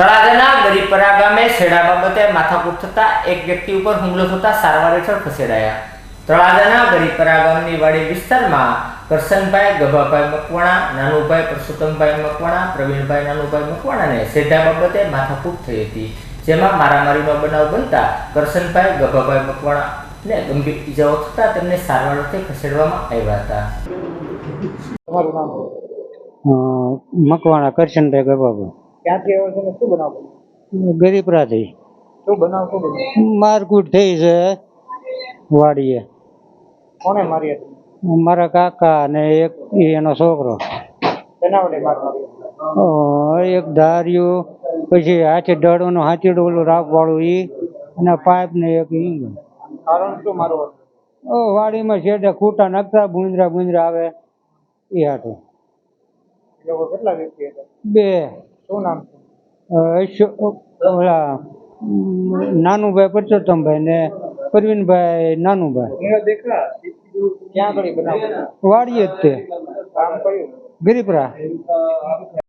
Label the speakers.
Speaker 1: તળાજાના ગરીપરા ગામે છેડા બાબતે માથાકૂટ થતા એક વ્યક્તિ ઉપર હુમલો થતા સારવાર હેઠળ ખસેડાયા. તળાજાના ગરીપરા ગામની વાડી વિસ્તારમાં કરશનભાઈ, ગભાભાઈ મકવાણા, નાનુભાઈ પરસોત્તમભાઈ મકવાણા, પ્રવીણભાઈ નાનુભાઈ મકવાણાને છેડા બાબતે માથાકૂટ થઈ હતી. જેમાં મારામારીનો બનાવ બનતા કરશનભાઈ, ગભાભાઈ મકવાણાને ગંભીર ઈજાઓ થતા તેમને સારવાર અર્થે ખસેડવામાં આવ્યા હતા.
Speaker 2: મકવાણા, કરશનભાઈ ગબાબા
Speaker 3: ક્યાંથી આવ્યો છે ને શું બનાવ? બન્યો?
Speaker 2: ગરીબરાથી
Speaker 3: શું બનાવ શું બન્યો
Speaker 2: મારકૂટ થઈ છે વાડીએ.
Speaker 3: કોણે મારી હતી
Speaker 2: મારા કાકા અને એક એનો છોકરો.
Speaker 3: માર
Speaker 2: એક ધાર્યું પછી હાથે દડોનું હાથીડું ઓલું રાખવાળું ઈ અને પાઇપ ને એક ઈંગ
Speaker 3: કારણ શું મારું
Speaker 2: વાડીમાં છેડે ખૂટા નાખતા ગુંજરા ગુંજરા આવે. એ હાટું.
Speaker 3: કેટલા વ્યક્તિ
Speaker 2: બે.
Speaker 3: શું નામ
Speaker 2: ઓલા નાનુભાઈ પરસોત્તમભાઈ ને પરવીનભાઈ નાનુભાઈ.
Speaker 3: ક્યાં ઈ બનાવ?
Speaker 2: વાડીએ જ તે. ગરીબરા.